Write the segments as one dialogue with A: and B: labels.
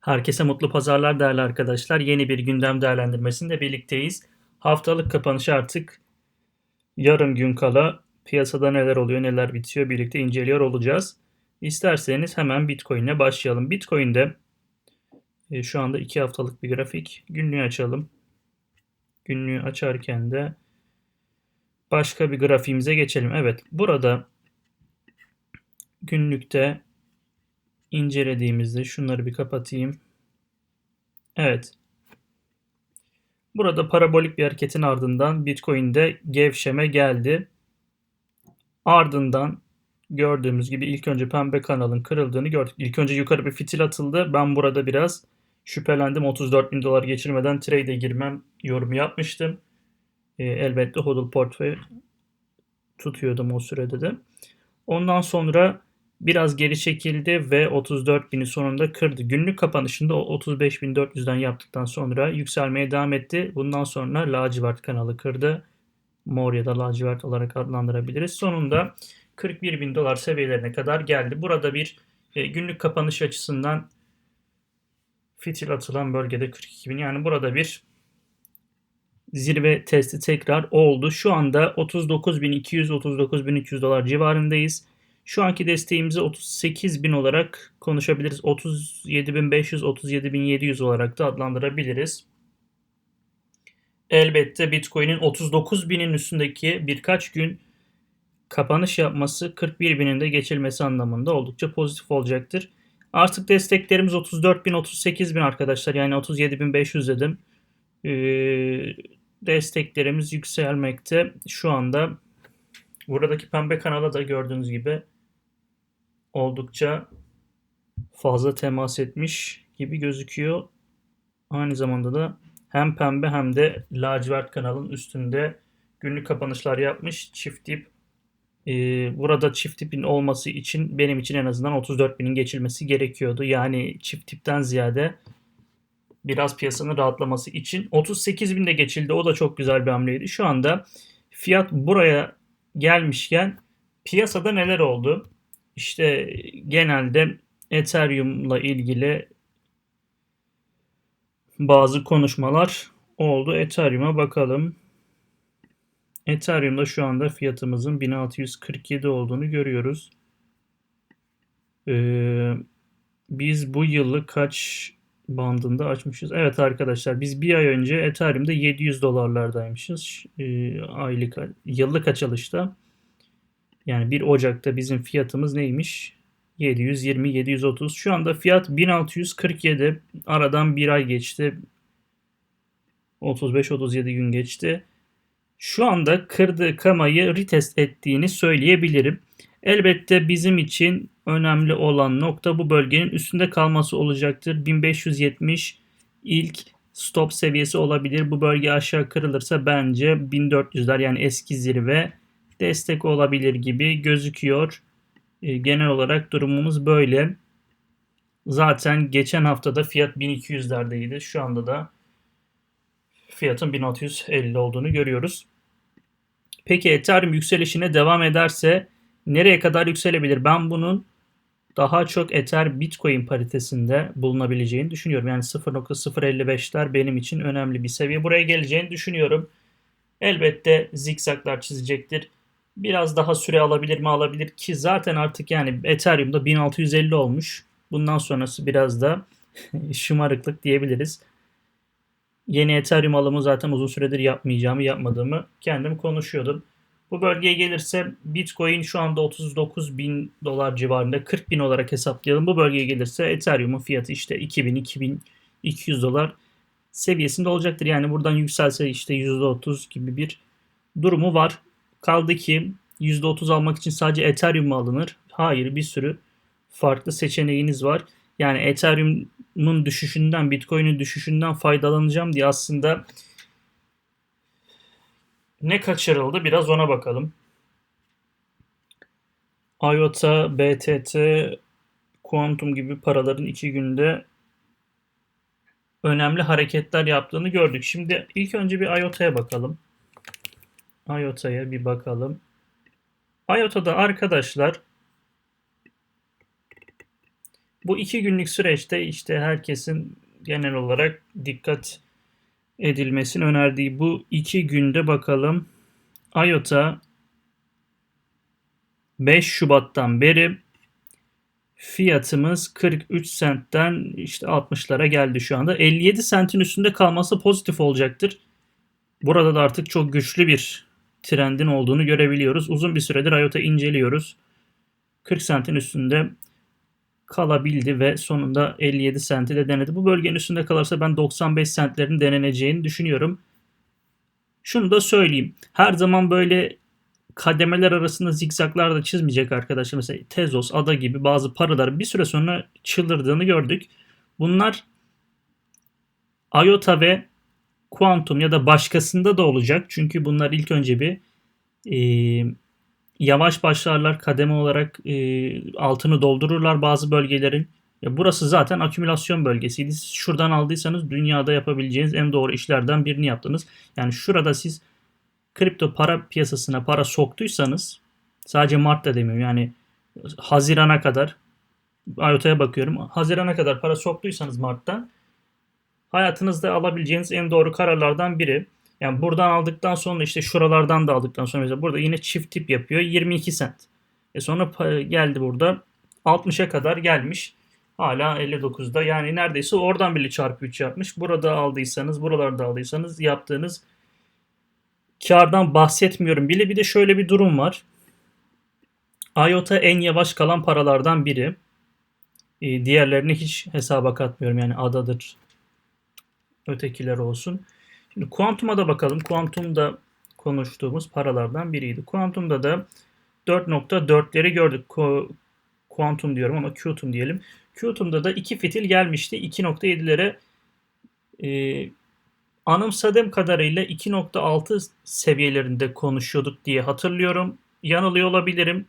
A: Herkese mutlu pazarlar değerli arkadaşlar. Yeni bir gündem değerlendirmesinde birlikteyiz. Haftalık kapanış artık yarım gün kala piyasada neler oluyor neler bitiyor birlikte inceliyor olacağız. İsterseniz hemen Bitcoin'e başlayalım. Bitcoin'de e, şu anda 2 haftalık bir grafik. Günlüğü açalım. Günlüğü açarken de başka bir grafiğimize geçelim. Evet burada günlükte incelediğimizde şunları bir kapatayım. Evet. Burada parabolik bir hareketin ardından Bitcoin'de gevşeme geldi. Ardından gördüğümüz gibi ilk önce pembe kanalın kırıldığını gördük. İlk önce yukarı bir fitil atıldı. Ben burada biraz şüphelendim. 34 bin dolar geçirmeden trade'e girmem yorumu yapmıştım. E, elbette hodl portföy tutuyordum o sürede de. Ondan sonra biraz geri çekildi ve 34 bini sonunda kırdı. Günlük kapanışında o 35.400'den yaptıktan sonra yükselmeye devam etti. Bundan sonra lacivert kanalı kırdı. Mor ya da lacivert olarak adlandırabiliriz. Sonunda 41 bin dolar seviyelerine kadar geldi. Burada bir e, günlük kapanış açısından fitil atılan bölgede 42 bin. Yani burada bir zirve testi tekrar oldu. Şu anda 39.200-39.300 dolar civarındayız. Şu anki desteğimizi 38.000 olarak konuşabiliriz. 37.500-37.700 olarak da adlandırabiliriz. Elbette Bitcoin'in 39.000'in üstündeki birkaç gün kapanış yapması 41.000'in de geçilmesi anlamında oldukça pozitif olacaktır. Artık desteklerimiz 34.000, 38.000 arkadaşlar. Yani 37.500 dedim. Ee, desteklerimiz yükselmekte. Şu anda buradaki pembe kanala da gördüğünüz gibi oldukça fazla temas etmiş gibi gözüküyor. Aynı zamanda da hem pembe hem de lacivert kanalın üstünde günlük kapanışlar yapmış. Çift dip e, burada çift tipin olması için benim için en azından 34 binin geçilmesi gerekiyordu. Yani çift tipten ziyade biraz piyasanın rahatlaması için 38 binde geçildi. O da çok güzel bir hamleydi. Şu anda fiyat buraya gelmişken piyasada neler oldu? İşte genelde Ethereum'la ilgili bazı konuşmalar oldu. Ethereum'a bakalım. Ethereum'da şu anda fiyatımızın 1647 olduğunu görüyoruz. Ee, biz bu yılı kaç bandında açmışız? Evet arkadaşlar biz bir ay önce Ethereum'da 700 dolarlardaymışız. Ee, aylık, yıllık açılışta. Yani 1 Ocak'ta bizim fiyatımız neymiş? 720, 730. Şu anda fiyat 1647. Aradan bir ay geçti. 35-37 gün geçti. Şu anda kırdığı kamayı retest ettiğini söyleyebilirim. Elbette bizim için önemli olan nokta bu bölgenin üstünde kalması olacaktır. 1570 ilk stop seviyesi olabilir. Bu bölge aşağı kırılırsa bence 1400'ler yani eski zirve destek olabilir gibi gözüküyor. E, genel olarak durumumuz böyle. Zaten geçen haftada fiyat 1200'lerdeydi. Şu anda da fiyatın 1650 olduğunu görüyoruz. Peki Ethereum yükselişine devam ederse nereye kadar yükselebilir? Ben bunun daha çok Ether Bitcoin paritesinde bulunabileceğini düşünüyorum. Yani 0.055'ler benim için önemli bir seviye. Buraya geleceğini düşünüyorum. Elbette zikzaklar çizecektir. Biraz daha süre alabilir mi alabilir ki zaten artık yani Ethereum'da 1650 olmuş. Bundan sonrası biraz da şımarıklık diyebiliriz. Yeni Ethereum alımı zaten uzun süredir yapmayacağımı yapmadığımı kendim konuşuyordum. Bu bölgeye gelirse Bitcoin şu anda 39 bin dolar civarında 40 bin olarak hesaplayalım. Bu bölgeye gelirse Ethereum'un fiyatı işte 2000-2200 dolar seviyesinde olacaktır. Yani buradan yükselse işte %30 gibi bir durumu var. Kaldı ki %30 almak için sadece Ethereum mu alınır? Hayır bir sürü farklı seçeneğiniz var. Yani Ethereum'un düşüşünden, Bitcoin'in düşüşünden faydalanacağım diye aslında ne kaçırıldı biraz ona bakalım. IOTA, BTT, Quantum gibi paraların iki günde önemli hareketler yaptığını gördük. Şimdi ilk önce bir IOTA'ya bakalım. IOTA'ya bir bakalım. IOTA'da arkadaşlar Bu iki günlük süreçte işte herkesin genel olarak dikkat edilmesini önerdiği bu iki günde bakalım. IOTA 5 Şubat'tan beri fiyatımız 43 sentten işte 60'lara geldi şu anda. 57 sentin üstünde kalması pozitif olacaktır. Burada da artık çok güçlü bir trendin olduğunu görebiliyoruz. Uzun bir süredir IOTA inceliyoruz. 40 sentin üstünde kalabildi ve sonunda 57 senti de denedi. Bu bölgenin üstünde kalırsa ben 95 sentlerin deneneceğini düşünüyorum. Şunu da söyleyeyim. Her zaman böyle kademeler arasında zikzaklar da çizmeyecek arkadaşlar. Mesela Tezos, Ada gibi bazı paralar bir süre sonra çıldırdığını gördük. Bunlar IOTA ve Quantum ya da başkasında da olacak. Çünkü bunlar ilk önce bir e, yavaş başlarlar kademe olarak e, altını doldururlar bazı bölgelerin. Ya burası zaten akümülasyon bölgesiydi. Siz şuradan aldıysanız dünyada yapabileceğiniz en doğru işlerden birini yaptınız. Yani şurada siz kripto para piyasasına para soktuysanız sadece Mart'ta demiyorum yani Haziran'a kadar IOTA'ya bakıyorum. Haziran'a kadar para soktuysanız Mart'tan hayatınızda alabileceğiniz en doğru kararlardan biri. Yani buradan aldıktan sonra işte şuralardan da aldıktan sonra mesela burada yine çift tip yapıyor 22 sent. E sonra geldi burada 60'a kadar gelmiş. Hala 59'da yani neredeyse oradan bile çarpı 3 yapmış. Burada aldıysanız buralarda aldıysanız yaptığınız kardan bahsetmiyorum bile. Bir de şöyle bir durum var. IOTA en yavaş kalan paralardan biri. E, diğerlerini hiç hesaba katmıyorum. Yani adadır. Ötekiler olsun. Şimdi Quantum'a da bakalım. Quantum da konuştuğumuz paralardan biriydi. Quantum'da da 4.4'leri gördük. Quantum diyorum ama Qtum diyelim. Qtum'da da iki fitil gelmişti. 2.7'lere e, anımsadığım kadarıyla 2.6 seviyelerinde konuşuyorduk diye hatırlıyorum. Yanılıyor olabilirim.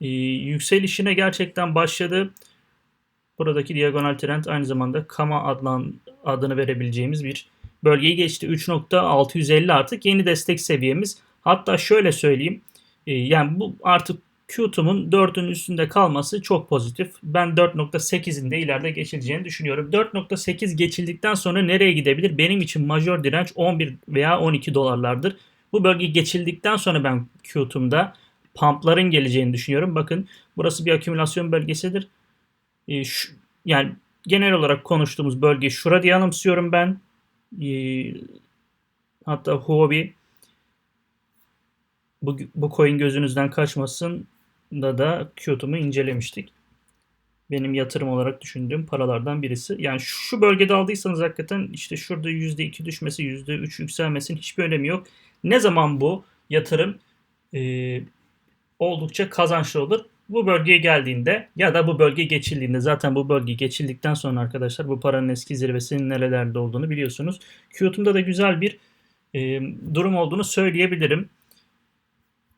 A: Ee, yükselişine gerçekten başladı. Buradaki diagonal trend aynı zamanda Kama adlan adını verebileceğimiz bir bölgeyi geçti. 3.650 artık yeni destek seviyemiz. Hatta şöyle söyleyeyim. E, yani bu artık Qtum'un 4'ün üstünde kalması çok pozitif. Ben 4.8'in de ileride geçileceğini düşünüyorum. 4.8 geçildikten sonra nereye gidebilir? Benim için majör direnç 11 veya 12 dolarlardır. Bu bölge geçildikten sonra ben Qtum'da pumpların geleceğini düşünüyorum. Bakın burası bir akümülasyon bölgesidir. E, şu, yani genel olarak konuştuğumuz bölge şura diye anımsıyorum ben. E, hatta Huobi bu, bu coin gözünüzden kaçmasın da da Kyoto'mu incelemiştik. Benim yatırım olarak düşündüğüm paralardan birisi. Yani şu bölgede aldıysanız hakikaten işte şurada %2 düşmesi, %3 yükselmesinin hiçbir önemi yok. Ne zaman bu yatırım e, oldukça kazançlı olur? Bu bölgeye geldiğinde ya da bu bölge geçildiğinde zaten bu bölge geçildikten sonra arkadaşlar bu paranın eski zirvesinin nerelerde olduğunu biliyorsunuz. Qtum'da da güzel bir e, durum olduğunu söyleyebilirim.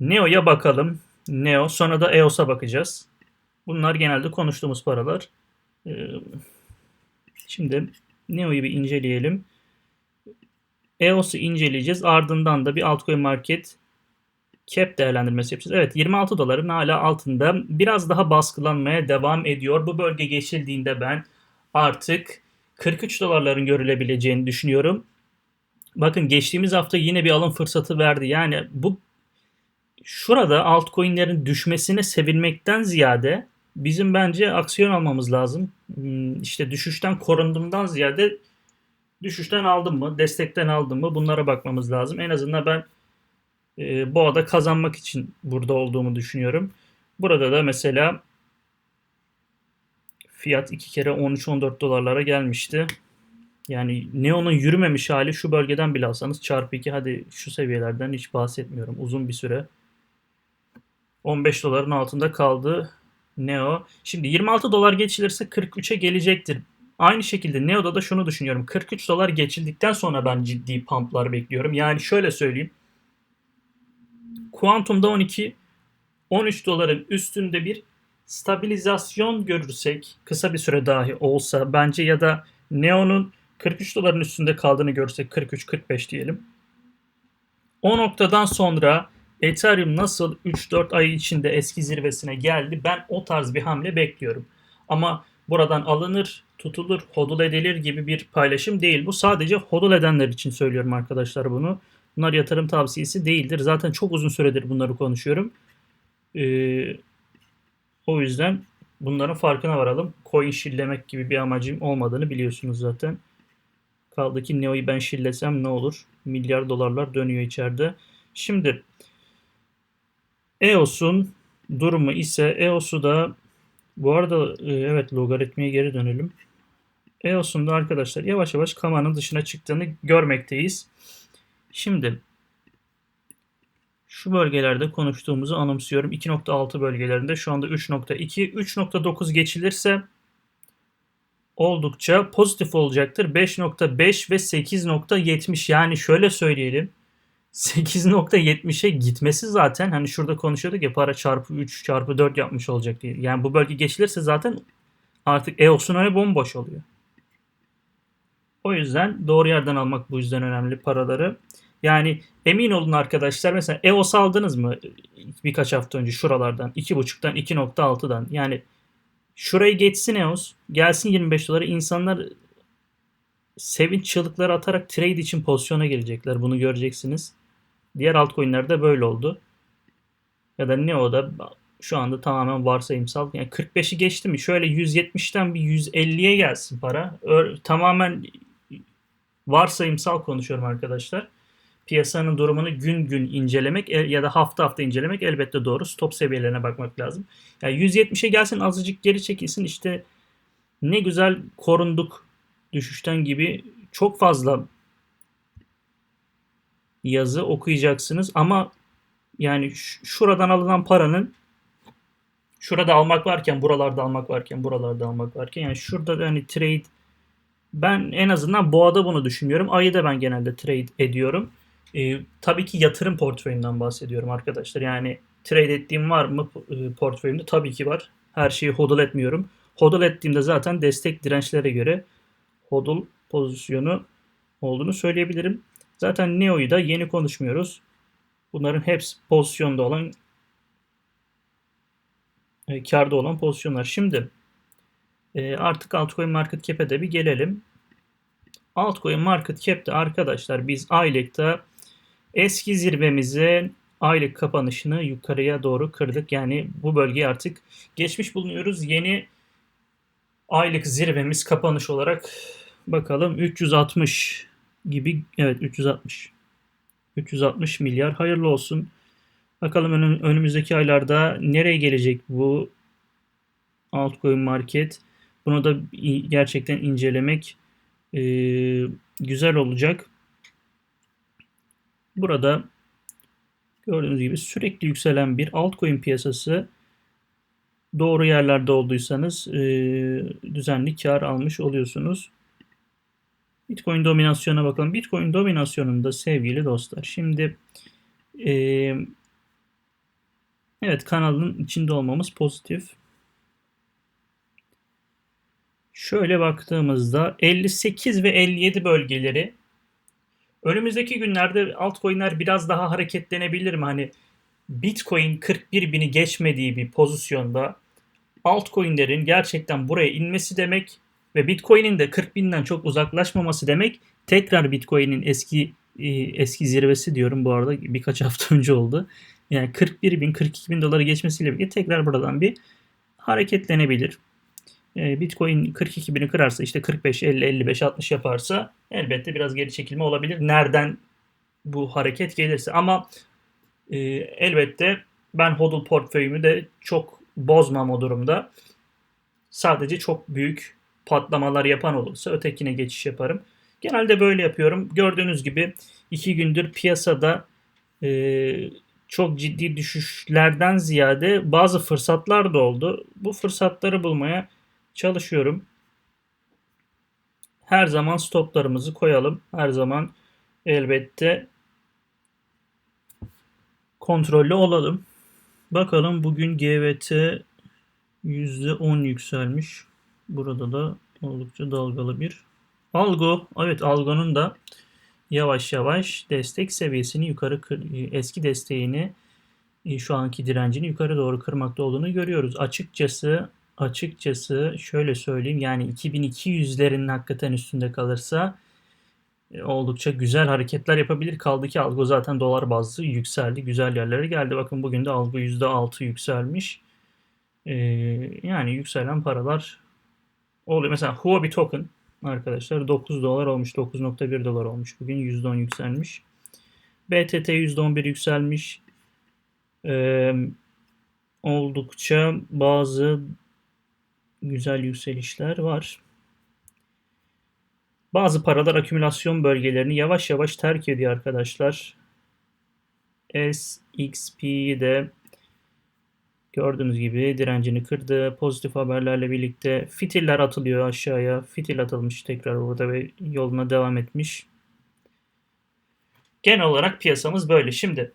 A: Neo'ya bakalım. Neo. Sonra da EOS'a bakacağız. Bunlar genelde konuştuğumuz paralar. Ee, şimdi Neo'yu bir inceleyelim. EOS'u inceleyeceğiz. Ardından da bir altcoin market cap değerlendirmesi yapacağız. Evet 26 doların hala altında. Biraz daha baskılanmaya devam ediyor. Bu bölge geçildiğinde ben artık 43 dolarların görülebileceğini düşünüyorum. Bakın geçtiğimiz hafta yine bir alım fırsatı verdi. Yani bu şurada altcoin'lerin düşmesine sevinmekten ziyade bizim bence aksiyon almamız lazım. Hmm, işte düşüşten korunduğumdan ziyade düşüşten aldım mı, destekten aldım mı bunlara bakmamız lazım. En azından ben e, boğada kazanmak için burada olduğumu düşünüyorum. Burada da mesela fiyat iki kere 13-14 dolarlara gelmişti. Yani Neo'nun yürümemiş hali şu bölgeden bile alsanız çarpı 2 hadi şu seviyelerden hiç bahsetmiyorum. Uzun bir süre 15 doların altında kaldı Neo. Şimdi 26 dolar geçilirse 43'e gelecektir. Aynı şekilde Neo'da da şunu düşünüyorum. 43 dolar geçildikten sonra ben ciddi pumplar bekliyorum. Yani şöyle söyleyeyim. Quantum'da 12 13 doların üstünde bir stabilizasyon görürsek kısa bir süre dahi olsa bence ya da Neo'nun 43 doların üstünde kaldığını görsek 43-45 diyelim. O noktadan sonra Ethereum nasıl 3-4 ay içinde eski zirvesine geldi ben o tarz bir hamle bekliyorum. Ama buradan alınır, tutulur, hodul edilir gibi bir paylaşım değil. Bu sadece hodul edenler için söylüyorum arkadaşlar bunu. Bunlar yatırım tavsiyesi değildir. Zaten çok uzun süredir bunları konuşuyorum. Ee, o yüzden bunların farkına varalım. Coin şillemek gibi bir amacım olmadığını biliyorsunuz zaten. Kaldı ki Neo'yu ben şillesem ne olur? Milyar dolarlar dönüyor içeride. Şimdi EOS'un durumu ise EOS'u da bu arada e, evet logaritmaya geri dönelim. EOS'un da arkadaşlar yavaş yavaş kamanın dışına çıktığını görmekteyiz. Şimdi şu bölgelerde konuştuğumuzu anımsıyorum. 2.6 bölgelerinde şu anda 3.2. 3.9 geçilirse oldukça pozitif olacaktır. 5.5 ve 8.70 yani şöyle söyleyelim. 8.70'e gitmesi zaten hani şurada konuşuyorduk ya para çarpı 3 çarpı 4 yapmış olacak diye. Yani bu bölge geçilirse zaten artık EOS'un önü bomboş oluyor. O yüzden doğru yerden almak bu yüzden önemli paraları. Yani emin olun arkadaşlar mesela EOS aldınız mı birkaç hafta önce şuralardan 2.5'tan 2.6'dan yani şurayı geçsin EOS gelsin 25 dolara insanlar sevinç çığlıkları atarak trade için pozisyona gelecekler bunu göreceksiniz. Diğer altcoin'lerde böyle oldu. Ya da ne o da şu anda tamamen varsayımsal. Yani 45'i geçti mi şöyle 170'ten bir 150'ye gelsin para. Tamamen varsayımsal konuşuyorum arkadaşlar piyasanın durumunu gün gün incelemek e, ya da hafta hafta incelemek elbette doğru. Stop seviyelerine bakmak lazım. Yani 170'e gelsin azıcık geri çekilsin işte ne güzel korunduk düşüşten gibi çok fazla yazı okuyacaksınız ama yani şuradan alınan paranın şurada almak varken buralarda almak varken buralarda almak varken yani şurada hani trade ben en azından boğada bunu düşünüyorum. Ayı da ben genelde trade ediyorum. E, tabii ki yatırım portföyünden bahsediyorum arkadaşlar. Yani trade ettiğim var mı e, portföyümde? Tabii ki var. Her şeyi hodl etmiyorum. Hodl ettiğimde zaten destek dirençlere göre hodl pozisyonu olduğunu söyleyebilirim. Zaten Neo'yu da yeni konuşmuyoruz. Bunların hepsi pozisyonda olan e, karda olan pozisyonlar. Şimdi e, artık altcoin market cap'e de bir gelelim. Altcoin market cap'te arkadaşlar biz aylıkta Eski zirvemizin aylık kapanışını yukarıya doğru kırdık. Yani bu bölgeyi artık geçmiş bulunuyoruz. Yeni aylık zirvemiz kapanış olarak bakalım 360 gibi evet 360 360 milyar hayırlı olsun. Bakalım önümüzdeki aylarda nereye gelecek bu altcoin market. Bunu da gerçekten incelemek güzel olacak. Burada gördüğünüz gibi sürekli yükselen bir altcoin piyasası doğru yerlerde olduysanız e, düzenli kar almış oluyorsunuz. Bitcoin dominasyona bakalım. Bitcoin dominasyonunda sevgili dostlar. Şimdi e, evet kanalın içinde olmamız pozitif. Şöyle baktığımızda 58 ve 57 bölgeleri Önümüzdeki günlerde altcoin'ler biraz daha hareketlenebilir mi? Hani Bitcoin 41 bini geçmediği bir pozisyonda altcoin'lerin gerçekten buraya inmesi demek ve Bitcoin'in de 40 binden çok uzaklaşmaması demek tekrar Bitcoin'in eski e, eski zirvesi diyorum bu arada birkaç hafta önce oldu. Yani 41 bin 42 bin doları geçmesiyle birlikte tekrar buradan bir hareketlenebilir. Ee, Bitcoin 42 bini kırarsa işte 45, 50, 55, 60 yaparsa elbette biraz geri çekilme olabilir. Nereden bu hareket gelirse ama e, elbette ben hodl portföyümü de çok bozmam o durumda. Sadece çok büyük patlamalar yapan olursa ötekine geçiş yaparım. Genelde böyle yapıyorum. Gördüğünüz gibi iki gündür piyasada e, çok ciddi düşüşlerden ziyade bazı fırsatlar da oldu. Bu fırsatları bulmaya çalışıyorum. Her zaman stoplarımızı koyalım. Her zaman elbette kontrollü olalım. Bakalım bugün GVT %10 yükselmiş. Burada da oldukça dalgalı bir algo. Evet algonun da yavaş yavaş destek seviyesini yukarı eski desteğini e, şu anki direncini yukarı doğru kırmakta olduğunu görüyoruz. Açıkçası açıkçası şöyle söyleyeyim yani 2200'lerin hakikaten üstünde kalırsa e, oldukça güzel hareketler yapabilir. Kaldı ki algo zaten dolar bazlı yükseldi. Güzel yerlere geldi. Bakın bugün de algo %6 yükselmiş. Ee, yani yükselen paralar oluyor. Mesela Huobi token arkadaşlar 9 dolar olmuş. 9.1 dolar olmuş. Bugün %10 yükselmiş. BTT %11 yükselmiş. Ee, oldukça bazı güzel yükselişler var. Bazı paralar akümülasyon bölgelerini yavaş yavaş terk ediyor arkadaşlar. SXP'yi de gördüğünüz gibi direncini kırdı. Pozitif haberlerle birlikte fitiller atılıyor aşağıya. Fitil atılmış tekrar orada ve yoluna devam etmiş. Genel olarak piyasamız böyle. Şimdi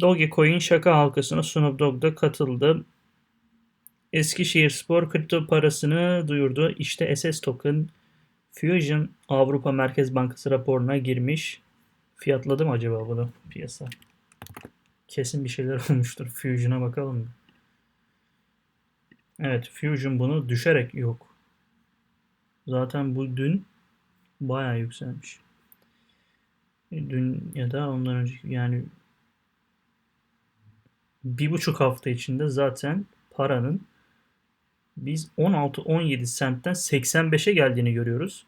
A: Dogecoin şaka halkasına Snoop Dogg da katıldı. Eskişehir Spor kripto parasını duyurdu. İşte SS Token Fusion Avrupa Merkez Bankası raporuna girmiş. Fiyatladı mı acaba bunu piyasa? Kesin bir şeyler olmuştur. Fusion'a bakalım? Evet Fusion bunu düşerek yok. Zaten bu dün bayağı yükselmiş. Dün ya da ondan önceki yani bir buçuk hafta içinde zaten paranın biz 16-17 sentten 85'e geldiğini görüyoruz.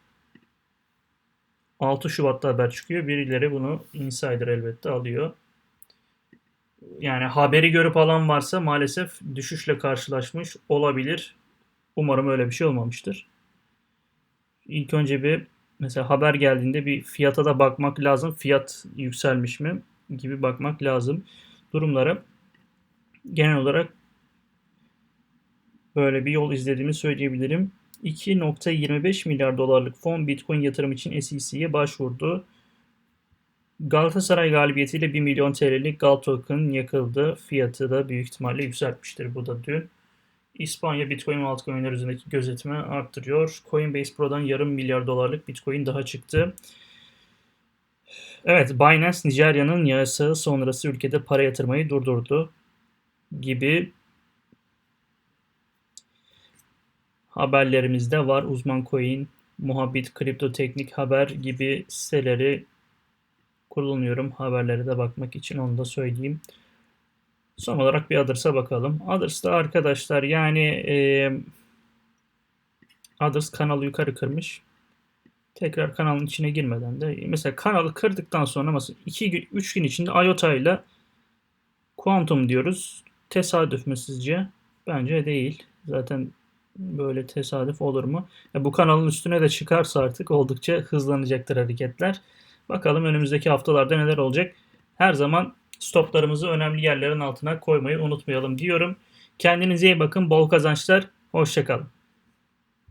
A: 6 Şubat'ta haber çıkıyor. Birileri bunu insider elbette alıyor. Yani haberi görüp alan varsa maalesef düşüşle karşılaşmış olabilir. Umarım öyle bir şey olmamıştır. İlk önce bir mesela haber geldiğinde bir fiyata da bakmak lazım. Fiyat yükselmiş mi gibi bakmak lazım. Durumlara genel olarak böyle bir yol izlediğimi söyleyebilirim. 2.25 milyar dolarlık fon Bitcoin yatırım için SEC'ye başvurdu. Galatasaray galibiyetiyle 1 milyon TL'lik Gal token yakıldı. Fiyatı da büyük ihtimalle yükseltmiştir bu da dün. İspanya Bitcoin ve altcoin'ler üzerindeki gözetimi arttırıyor. Coinbase Pro'dan yarım milyar dolarlık Bitcoin daha çıktı. Evet, Binance Nijerya'nın yasağı sonrası ülkede para yatırmayı durdurdu gibi haberlerimizde var. Uzman Coin, Muhabbet, Kripto Teknik Haber gibi siteleri kullanıyorum. Haberlere de bakmak için onu da söyleyeyim. Son olarak bir Others'a bakalım. Others'da arkadaşlar yani e, Others kanalı yukarı kırmış. Tekrar kanalın içine girmeden de mesela kanalı kırdıktan sonra mesela 2 gün 3 gün içinde IOTA ile Quantum diyoruz. Tesadüf mü sizce? Bence değil. Zaten böyle tesadüf olur mu? Ya bu kanalın üstüne de çıkarsa artık oldukça hızlanacaktır hareketler. Bakalım önümüzdeki haftalarda neler olacak. Her zaman stoplarımızı önemli yerlerin altına koymayı unutmayalım diyorum. Kendinize iyi bakın. Bol kazançlar. Hoşçakalın.